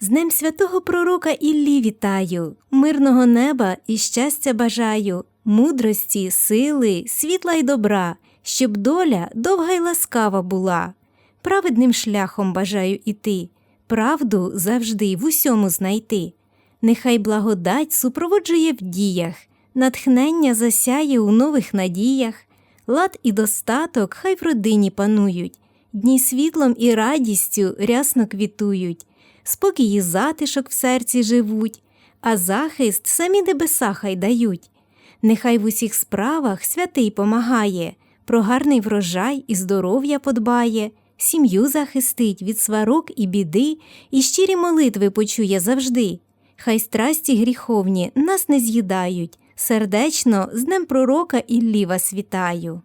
З Днем святого пророка Іллі вітаю, мирного неба і щастя бажаю, мудрості, сили, світла й добра, щоб доля довга й ласкава була. Праведним шляхом бажаю іти, правду завжди в усьому знайти. Нехай благодать супроводжує в діях, натхнення засяє у нових надіях, лад і достаток хай в родині панують, дні світлом і радістю рясно квітують, спокій і затишок в серці живуть, а захист самі небеса хай дають. Нехай в усіх справах святий помагає, про гарний врожай і здоров'я подбає, сім'ю захистить від сварок і біди, і щирі молитви почує завжди. Хай страсті гріховні нас не з'їдають, сердечно з днем пророка Іллі вас вітаю.